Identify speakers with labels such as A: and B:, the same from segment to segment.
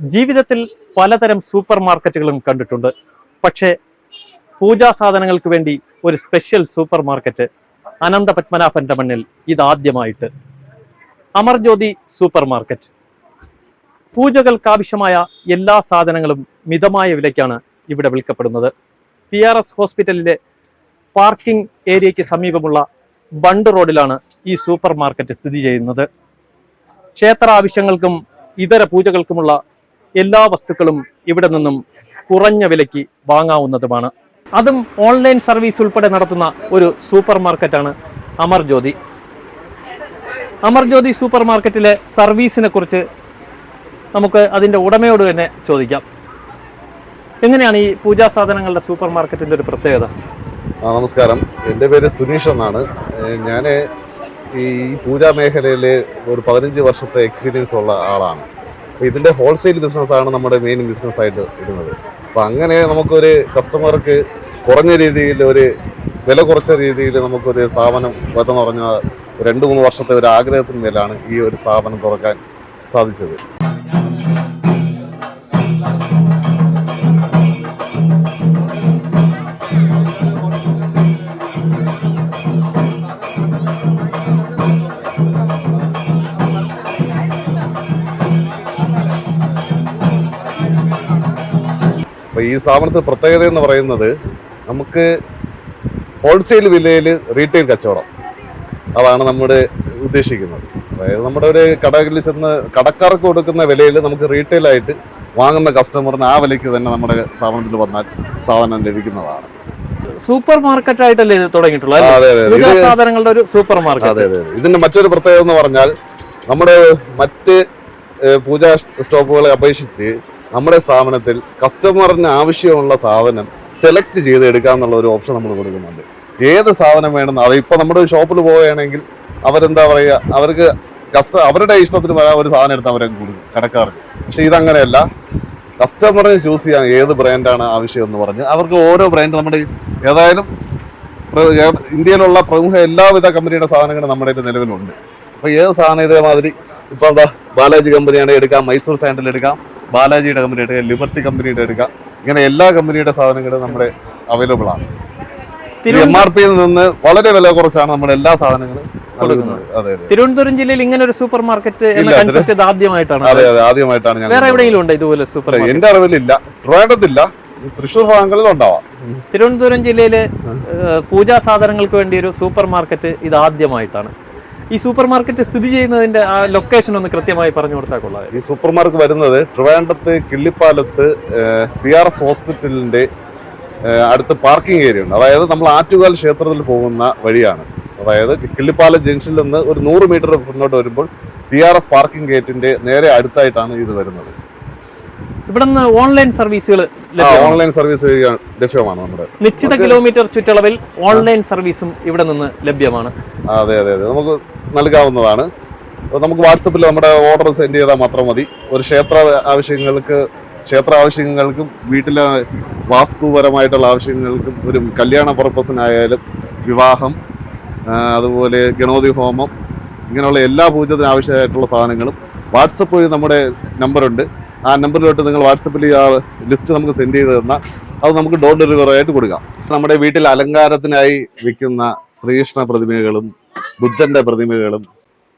A: ജീവിതത്തിൽ പലതരം സൂപ്പർ മാർക്കറ്റുകളും കണ്ടിട്ടുണ്ട്. പക്ഷേ പൂജാ സാധനങ്ങൾക്ക് വേണ്ടി ഒരു സ്പെഷ്യൽ സൂപ്പർ മാർക്കറ്റ് അനന്ത പത്മനാഭന്റെ മണ്ണിൽ ഇതാദ്യമായിട്ട്. Amarjyothi super market. പൂജകൾക്കാവശ്യമായ എല്ലാ സാധനങ്ങളും മിതമായ വിലയ്ക്കാണ് ഇവിടെ വിൽക്കപ്പെടുന്നത്. പി ആർ എസ് ഹോസ്പിറ്റലിലെ പാർക്കിംഗ് ഏരിയയ്ക്ക് സമീപമുള്ള ബണ്ട് റോഡിലാണ് ഈ സൂപ്പർ മാർക്കറ്റ് സ്ഥിതി ചെയ്യുന്നത്. ക്ഷേത്ര ആവശ്യങ്ങൾക്കും ഇതര പൂജകൾക്കുമുള്ള എല്ലാ വസ്തുക്കളും ഇവിടെ നിന്നും കുറഞ്ഞ വിലയ്ക്ക് വാങ്ങാവുന്നതുമാണ്. അതും ഓൺലൈൻ സർവീസ് ഉൾപ്പെടെ നടത്തുന്ന ഒരു സൂപ്പർ മാർക്കറ്റാണ് അമർജ്യോതി അമർജ്യോതി സൂപ്പർ മാർക്കറ്റിലെ സർവീസിനെ കുറിച്ച് നമുക്ക് അതിന്റെ ഉടമയോട് തന്നെ ചോദിക്കാം. എങ്ങനെയാണ് ഈ പൂജാ സാധനങ്ങളുടെ സൂപ്പർ മാർക്കറ്റിന്റെ ഒരു പ്രത്യേകത?
B: ആ നമസ്കാരം. എന്റെ പേര് സുനീഷ് എന്നാണ്. ഞാൻ ഈ പൂജാ മേഖലയിൽ ഒരു പതിനഞ്ച് വർഷത്തെ എക്സ്പീരിയൻസ് ഉള്ള ആളാണ്. ഇതിന്റെ ഹോൾസെയിൽ ബിസിനസ്സാണ് നമ്മുടെ മെയിൻ ബിസിനസ് ആയിട്ട് ഇരുന്നത് അപ്പോൾ അങ്ങനെ നമുക്കൊരു കസ്റ്റമർക്ക് കുറഞ്ഞ രീതിയിൽ ഒരു വില കുറച്ച രീതിയിൽ നമുക്കൊരു സ്ഥാപനം പറ്റുന്ന പറഞ്ഞാൽ രണ്ട് മൂന്ന് വർഷത്തെ ഒരു ആഗ്രഹത്തിന് മേലാണ് ഈ ഒരു സ്ഥാപനം തുറക്കാൻ സാധിച്ചത്. അപ്പോൾ ഈ സ്ഥാപനത്തിൽ പ്രത്യേകത എന്ന് പറയുന്നത് നമുക്ക് ഹോൾസെയിൽ വിലയിൽ റീറ്റെയിൽ കച്ചവടം. അതാണ് നമ്മുടെ ഉദ്ദേശിക്കുന്നത്. അതായത് നമ്മുടെ ഒരു കടകളിൽ ചെന്ന് കടക്കാർക്ക് കൊടുക്കുന്ന വിലയിൽ നമുക്ക് റീറ്റെയിലായിട്ട് വാങ്ങുന്ന കസ്റ്റമറിന് ആ വിലയ്ക്ക് തന്നെ നമ്മുടെ സ്ഥാപനത്തിൽ വന്നാൽ സാധനം ലഭിക്കുന്നതാണ്.
A: സൂപ്പർ മാർക്കറ്റ് ആയിട്ടല്ലേ ഇത് തുടങ്ങിയിട്ടുള്ളത് സാധനങ്ങളുടെ ഒരു സൂപ്പർ മാർക്കറ്റ്.
B: അതെ അതെ ഇതിന്റെ മറ്റൊരു പ്രത്യേകത എന്ന് പറഞ്ഞാൽ നമ്മുടെ മറ്റ് പൂജാ സ്റ്റോപ്പുകളെ അപേക്ഷിച്ച് നമ്മുടെ സ്ഥാപനത്തിൽ കസ്റ്റമറിന് ആവശ്യമുള്ള സാധനം സെലക്ട് ചെയ്ത് എടുക്കാന്നുള്ള ഒരു ഓപ്ഷൻ നമ്മൾ കൊടുക്കുന്നുണ്ട്. ഏത് സാധനം വേണമെന്ന് അത് ഇപ്പം നമ്മുടെ ഷോപ്പിൽ പോവുകയാണെങ്കിൽ അവരെന്താ പറയുക അവർക്ക് കസ്റ്റ അവരുടെ ഇഷ്ടത്തിന് വരാൻ ഒരു സാധനം എടുത്ത് അവരെ കൊടുക്കും കടക്കാർക്ക്. പക്ഷേ ഇതങ്ങനെയല്ല. കസ്റ്റമറിന് ചൂസ് ചെയ്യാൻ ഏത് ബ്രാൻഡാണ് ആവശ്യം എന്ന് പറഞ്ഞ് അവർക്ക് ഓരോ ബ്രാൻഡ് നമ്മുടെ ഏതായാലും ഇന്ത്യയിലുള്ള പ്രമുഖ എല്ലാവിധ കമ്പനിയുടെ സാധനങ്ങളും നമ്മുടെ നിലവിലുണ്ട്. അപ്പോൾ ഏത് സാധനം ഇതേമാതിരി ഇപ്പൊ എന്താ ബാലാജി കമ്പനിയാണ് എടുക്കാം മൈസൂർ സാൻഡൽ എടുക്കാം ബാലാജിയുടെ കമ്പനി എടുക്കാം ലിബർട്ടി കമ്പനിയുടെ എടുക്കാം. ഇങ്ങനെ എല്ലാ കമ്പനിയുടെ സാധനങ്ങളും നമ്മുടെ അവൈലബിൾ ആണ്. എം ആർ പിയിൽ നിന്ന് വളരെ വില കുറച്ചാണ് നമ്മുടെ എല്ലാ സാധനങ്ങളും
A: തിരുവനന്തപുരം ജില്ലയിൽ ഇങ്ങനെ ഒരു സൂപ്പർ മാർക്കറ്റ് എന്ന കൺസെപ്റ്റ് ആദ്യമായിട്ടാണ്.
B: അതെ അതെ ആദ്യമായിട്ടാണ് ഞാൻ
A: വേറെ എവിടെയെങ്കിലും ഉണ്ടോ ഇതുപോലെ സൂപ്പർ
B: എന്റെ അറിവിലില്ല. ട്രിവാൻഡ്രത്തില്ല തൃശൂർ ഭാഗങ്ങളിൽ ഉണ്ടാവാം.
A: തിരുവനന്തപുരം ജില്ലയിലെ പൂജാ സാധനങ്ങൾക്ക് വേണ്ടി ഒരു സൂപ്പർ മാർക്കറ്റ് ഇത് ആദ്യമായിട്ടാണ്. ഈ സൂപ്പർ മാർക്കറ്റ് സ്ഥിതി ചെയ്യുന്നതിന്റെ ആ ലൊക്കേഷൻ ഒന്ന് കൃത്യമായി പറഞ്ഞു കൊടുത്താൽ കൊള്ളാം.
B: ഈ സൂപ്പർ മാർക്കറ്റ് വരുന്നത് ട്രിവാൻഡത്ത് കിള്ളിപ്പാലത്ത് പി ആർ എസ് ഹോസ്പിറ്റലിന്റെ അടുത്ത് പാർക്കിംഗ് ഏരിയ ഉണ്ട്. അതായത് നമ്മൾ ആറ്റുകാൽ ക്ഷേത്രത്തിൽ പോകുന്ന വഴിയാണ്. അതായത് കിള്ളിപ്പാലം ജംഗ്ഷനിൽ നിന്ന് ഒരു നൂറ് മീറ്റർ മുന്നോട്ട് വരുമ്പോൾ പി ആർ എസ് പാർക്കിംഗ് ഗേറ്റിന്റെ നേരെ അടുത്തായിട്ടാണ് ഇത് വരുന്നത്.
A: ഇവിടെ ഓൺലൈൻ സർവീസുകൾ
B: ഓൺലൈൻ സർവീസ് ലഭ്യമാണ് നമ്മുടെ.
A: നിശ്ചിത കിലോമീറ്റർ ചുറ്റളവിൽ ഓൺലൈൻ സർവീസും ഇവിടെ നിന്ന് ലഭ്യമാണ്.
B: അതെ അതെ അതെ. നമുക്ക് നൽകാവുന്നതാണ്. നമുക്ക് വാട്സപ്പിൽ നമ്മുടെ ഓർഡർ സെൻഡ് ചെയ്താൽ മാത്രം മതി. ഒരു ക്ഷേത്ര ആവശ്യങ്ങൾക്ക് ക്ഷേത്ര ആവശ്യങ്ങൾക്കും വീട്ടിലെ വാസ്തുപരമായിട്ടുള്ള ആവശ്യങ്ങൾക്കും ഒരു കല്യാണ പർപ്പസിനായാലും വിവാഹം അതുപോലെ ഗണോതി ഹോമം ഇങ്ങനെയുള്ള എല്ലാ പൂജത്തിന് ആവശ്യമായിട്ടുള്ള സാധനങ്ങളും വാട്സപ്പ് വഴി നമ്മുടെ നമ്പറുണ്ട്. ആ നമ്പറിലോട്ട് നിങ്ങൾ വാട്സപ്പിൽ ആ ലിസ്റ്റ് നമുക്ക് സെൻഡ് ചെയ്ത് തന്നാൽ അത് നമുക്ക് ഡോർ ഡെലിവറി ആയിട്ട് കൊടുക്കാം. നമ്മുടെ വീട്ടിൽ അലങ്കാരത്തിനായി വിൽക്കുന്ന ശ്രീകൃഷ്ണ പ്രതിമകളും ബുദ്ധന്റെ പ്രതിമകളും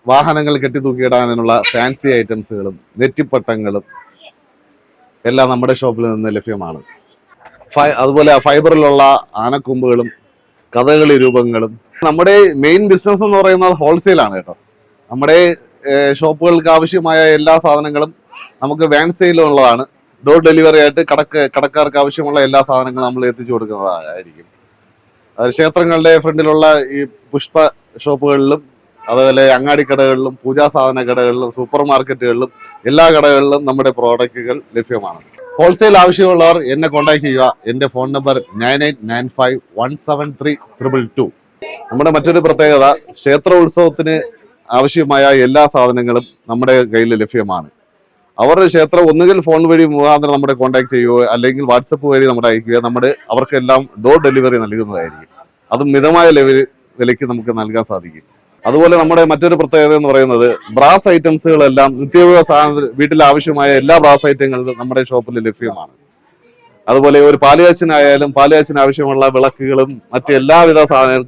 B: വാഹനങ്ങൾ കെട്ടിത്തൂക്കിയിടാനുള്ള ഫാൻസി ഐറ്റംസുകളും നെറ്റിപ്പട്ടങ്ങളും എല്ലാം നമ്മുടെ ഷോപ്പിൽ നിന്ന് ലഭ്യമാണ്. ഫൈ- അതുപോലെ ഫൈബറിലുള്ള ആനക്കൊമ്പുകളും കഥകളി രൂപങ്ങളും. നമ്മുടെ മെയിൻ ബിസിനസ് എന്ന് പറയുന്നത് ഹോൾസെയിലാണ് കേട്ടോ. നമ്മുടെ ഷോപ്പുകൾക്ക് ആവശ്യമായ എല്ലാ സാധനങ്ങളും നമുക്ക് വാൻ സെയിലുള്ളതാണ് ഡോർ ഡെലിവറി ആയിട്ട് കടക്ക് കടക്കാർക്ക് ആവശ്യമുള്ള എല്ലാ സാധനങ്ങളും നമ്മൾ എത്തിച്ചു കൊടുക്കുന്നതായിരിക്കും. ക്ഷേത്രങ്ങളുടെ ഫ്രണ്ടിലുള്ള ഈ പുഷ്പ ഷോപ്പുകളിലും അതുപോലെ അങ്ങാടിക്കടകളിലും പൂജാ സാധന കടകളിലും സൂപ്പർ മാർക്കറ്റുകളിലും എല്ലാ കടകളിലും നമ്മുടെ പ്രോഡക്റ്റുകൾ ലഭ്യമാണ്. ഹോൾസെയിൽ ആവശ്യമുള്ളവർ എന്നെ കോൺടാക്ട് ചെയ്യുക. എന്റെ phone number nine eight nine five one seven three triple two. നമ്മുടെ മറ്റൊരു പ്രത്യേകത ക്ഷേത്ര ഉത്സവത്തിന് ആവശ്യമായ എല്ലാ സാധനങ്ങളും നമ്മുടെ കയ്യിൽ ലഭ്യമാണ്. അവരുടെ ക്ഷേത്രം ഒന്നുകിൽ ഫോൺ വഴി മുഖാന്തരം നമ്മുടെ കോൺടാക്ട് ചെയ്യുകയോ അല്ലെങ്കിൽ വാട്സപ്പ് വഴി നമ്മുടെ അയക്കുകയോ നമ്മുടെ അവർക്കെല്ലാം ഡോർ ഡെലിവറി നൽകുന്നതായിരിക്കും. അത് മിതമായ ലെവൽ വിലയ്ക്ക് നമുക്ക് നൽകാൻ സാധിക്കും. അതുപോലെ നമ്മുടെ മറ്റൊരു പ്രത്യേകത എന്ന് പറയുന്നത് ബ്രാസ് ഐറ്റംസുകളെല്ലാം നിത്യോപയോഗ സാധന വീട്ടിൽ ആവശ്യമായ എല്ലാ ബ്രാസ് ഐറ്റങ്ങളും നമ്മുടെ ഷോപ്പിൽ ലഭ്യമാണ്. അതുപോലെ ഒരു പാലുകാച്ചിനായാലും പാലുകാച്ചിന് ആവശ്യമുള്ള വിളക്കുകളും മറ്റ് എല്ലാവിധ സാധന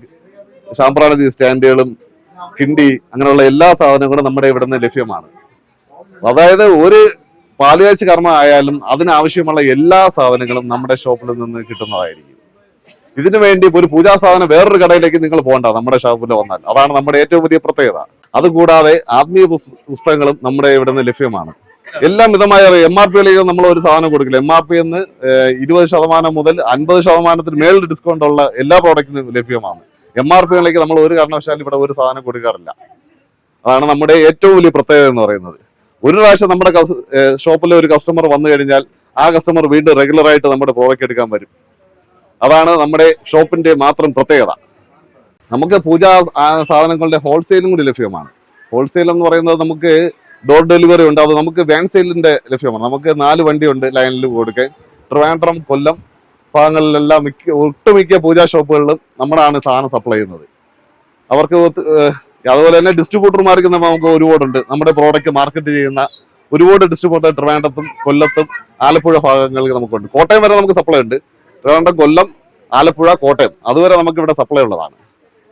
B: ശാമ്പ്രാണതി സ്റ്റാൻഡുകളും കിണ്ടി അങ്ങനെയുള്ള എല്ലാ സാധനങ്ങളും നമ്മുടെ ഇവിടുന്ന് ലഭ്യമാണ്. അതായത് ഒരു പാലുകാച്ച് കർമ്മ ആയാലും അതിനാവശ്യമുള്ള എല്ലാ സാധനങ്ങളും നമ്മുടെ ഷോപ്പിൽ നിന്ന് കിട്ടുന്നതായിരിക്കും. ഇതിനു വേണ്ടി ഒരു പൂജാ സാധനം വേറൊരു കടയിലേക്ക് നിങ്ങൾ പോകണ്ട നമ്മുടെ ഷോപ്പിൽ വന്നാൽ. അതാണ് നമ്മുടെ ഏറ്റവും വലിയ പ്രത്യേകത. അതുകൂടാതെ ആത്മീയ പുസ്തകങ്ങളും നമ്മുടെ ഇവിടുന്ന് ലഭ്യമാണ്. എല്ലാം മിതമായ എം ആർ പിയിലേക്ക് നമ്മൾ ഒരു സാധനം കൊടുക്കില്ല. എം ആർ പി എന്ന് ഇരുപത് ശതമാനം മുതൽ അൻപത് ശതമാനത്തിന് മേളിൽ ഡിസ്കൗണ്ട് ഉള്ള എല്ലാ പ്രോഡക്റ്റിനും ലഭ്യമാണ്. എം ആർ പികളിലേക്ക് നമ്മൾ ഒരു കാരണവശാലും ഇവിടെ ഒരു സാധനം കൊടുക്കാറില്ല. അതാണ് നമ്മുടെ ഏറ്റവും വലിയ പ്രത്യേകത എന്ന് പറയുന്നത്. ഒരു പ്രാവശ്യം നമ്മുടെ ഷോപ്പിൽ ഒരു കസ്റ്റമർ വന്നു കഴിഞ്ഞാൽ ആ കസ്റ്റമർ വീണ്ടും റെഗുലർ ആയിട്ട് നമ്മുടെ പ്രോഡക്റ്റ് എടുക്കാൻ വരും. അതാണ് നമ്മുടെ ഷോപ്പിന്റെ മാത്രം പ്രത്യേകത. നമുക്ക് പൂജാ സാധനങ്ങളുടെ ഹോൾസെയിലും കൂടി ലഭ്യമാണ്. ഹോൾസെയിൽ എന്ന് പറയുന്നത് നമുക്ക് ഡോർ ഡെലിവറി ഉണ്ട്. അത് നമുക്ക് വാൻ സെയിലിന്റെ ലഭ്യമാണ്. നമുക്ക് നാല് വണ്ടിയുണ്ട് ലൈനിൽ കൊടുക്കാൻ. ട്രിവാൻഡ്രം കൊല്ലം ഭാഗങ്ങളിലെല്ലാം മിക്ക ഒട്ടുമിക്ക പൂജാ ഷോപ്പുകളിലും നമ്മളാണ് സാധനം സപ്ലൈ ചെയ്യുന്നത്. അവർക്ക് അതുപോലെ തന്നെ ഡിസ്ട്രിബ്യൂട്ടർമാർക്ക് നമുക്ക് ഒരുപാടുണ്ട് നമ്മുടെ പ്രോഡക്റ്റ് മാർക്കറ്റ് ചെയ്യുന്ന ഒരുപാട് ഡിസ്ട്രിബ്യൂട്ടർ ട്രിവാൻഡ്രത്തും കൊല്ലത്തും ആലപ്പുഴ ഭാഗങ്ങളിൽ നമുക്കുണ്ട്. കോട്ടയം വരെ നമുക്ക് സപ്ലൈ ഉണ്ട്. ട്രിവാൻഡ്രം കൊല്ലം ആലപ്പുഴ കോട്ടയം. അതുവരെ നമുക്ക് ഇവിടെ സപ്ലൈ ഉള്ളതാണ്.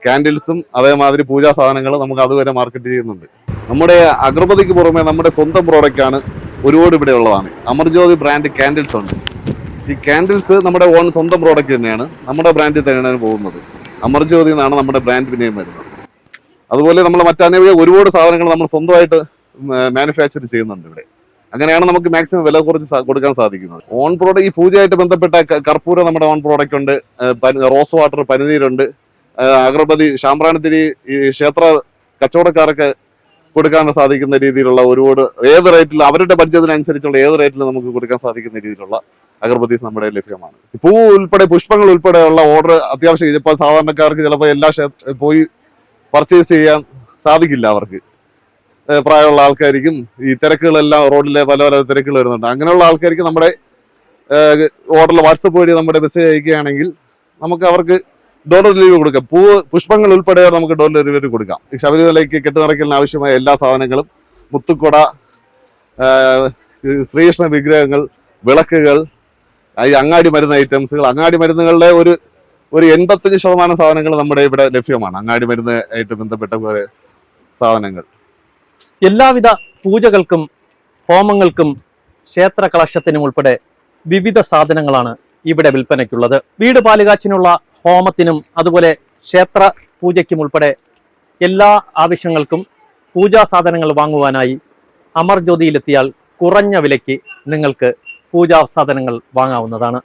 B: കാൻഡിൽസും അതേമാതിരി പൂജാ സാധനങ്ങൾ നമുക്ക് അതുവരെ മാർക്കറ്റ് ചെയ്യുന്നുണ്ട്. നമ്മുടെ അഗർബതിക്ക് പുറമെ നമ്മുടെ സ്വന്തം പ്രോഡക്റ്റ് ആണ് ഒരുപാട് ഇവിടെ ഉള്ളതാണ്. അമർജ്യോതി ബ്രാൻഡ് കാൻഡിൽസ് ഉണ്ട്. ഈ കാൻഡിൽസ് നമ്മുടെ ഓൺ സ്വന്തം പ്രോഡക്റ്റ് തന്നെയാണ്. നമ്മുടെ ബ്രാൻഡിൽ തന്നെയാണ് പോകുന്നത്. അമർജ്യോതി എന്നാണ് നമ്മുടെ ബ്രാൻഡ് പിന്നെയും വരുന്നത്. അതുപോലെ നമ്മൾ മറ്റനേവ ഒരുപാട് സാധനങ്ങൾ നമ്മൾ സ്വന്തമായിട്ട് മാനുഫാക്ചർ ചെയ്യുന്നുണ്ട് ഇവിടെ. അങ്ങനെയാണ് നമുക്ക് മാക്സിമം വില കുറച്ച് കൊടുക്കാൻ സാധിക്കുന്നത്. ഓൺ പ്രോഡക്റ്റ് ഈ പൂജയായിട്ട് ബന്ധപ്പെട്ട കർപ്പൂരം നമ്മുടെ ഓൺ പ്രോഡക്റ്റ് ഉണ്ട്. റോസ് വാട്ടർ പനിനീരുണ്ട് അഗർബതി ശാമ്പ്രാണിത്തിരി ഈ ക്ഷേത്ര കച്ചവടക്കാരൊക്കെ കൊടുക്കാൻ സാധിക്കുന്ന രീതിയിലുള്ള ഒരുപാട് ഏത് റേറ്റിൽ അവരുടെ ബഡ്ജറ്റിനനുസരിച്ചുള്ള ഏത് റേറ്റിൽ നമുക്ക് കൊടുക്കാൻ സാധിക്കുന്ന രീതിയിലുള്ള അഗർബത്തീസ് നമ്മുടെ ലഭ്യമാണ്. പൂ ഉൾപ്പെടെ പുഷ്പങ്ങൾ ഉൾപ്പെടെയുള്ള ഓർഡർ അത്യാവശ്യം ഇപ്പോൾ സാധാരണക്കാർക്ക് ചിലപ്പോൾ എല്ലാ പോയി പർച്ചേസ് ചെയ്യാൻ സാധിക്കില്ല അവർക്ക്. പ്രായമുള്ള ആൾക്കാർക്കും ഈ തിരക്കുകളെല്ലാം റോഡിലെ പല പല തിരക്കുകൾ വരുന്നുണ്ട്. അങ്ങനെയുള്ള ആൾക്കാർക്ക് നമ്മുടെ ഓർഡറിൽ വാട്സപ്പ് വഴി നമ്മുടെ മെസ്സേജ് അയക്കുകയാണെങ്കിൽ നമുക്ക് അവർക്ക് ഡോർ ഡെലിവറി കൊടുക്കാം. പൂവ് പുഷ്പങ്ങൾ ഉൾപ്പെടെ നമുക്ക് ഡോർ ഡെലിവറി കൊടുക്കാം. ശബരിമലയ്ക്ക് കെട്ടുനിറയ്ക്കലിന് ആവശ്യമായ എല്ലാ സാധനങ്ങളും മുത്തുക്കുട ശ്രീകൃഷ്ണ വിഗ്രഹങ്ങൾ വിളക്കുകൾ ഈ അങ്ങാടി മരുന്ന് ഐറ്റംസുകൾ അങ്ങാടി മരുന്നുകളുടെ ഒരു ഒരു എൺപത്തഞ്ച് ശതമാനം സാധനങ്ങൾ നമ്മുടെ ഇവിടെ ലഭ്യമാണ്. അങ്ങാടി മരുന്ന് ആയിട്ട് ബന്ധപ്പെട്ട കുറെ സാധനങ്ങൾ.
A: എല്ലാവിധ പൂജകൾക്കും ഹോമങ്ങൾക്കും ക്ഷേത്ര കളക്ഷത്തിനും ഉൾപ്പെടെ വിവിധ സാധനങ്ങളാണ് ഇവിടെ വിൽപ്പനയ്ക്കുള്ളത്. വീട് പാലുകാച്ചിനുള്ള ഹോമത്തിനും അതുപോലെ ക്ഷേത്ര പൂജയ്ക്കും ഉൾപ്പെടെ എല്ലാ ആവശ്യങ്ങൾക്കും പൂജാ സാധനങ്ങൾ വാങ്ങുവാനായി അമർ ജ്യോതിയിലെത്തിയാൽ കുറഞ്ഞ വിലയ്ക്ക് നിങ്ങൾക്ക് പൂജാ സാധനങ്ങൾ വാങ്ങാവുന്നതാണ്.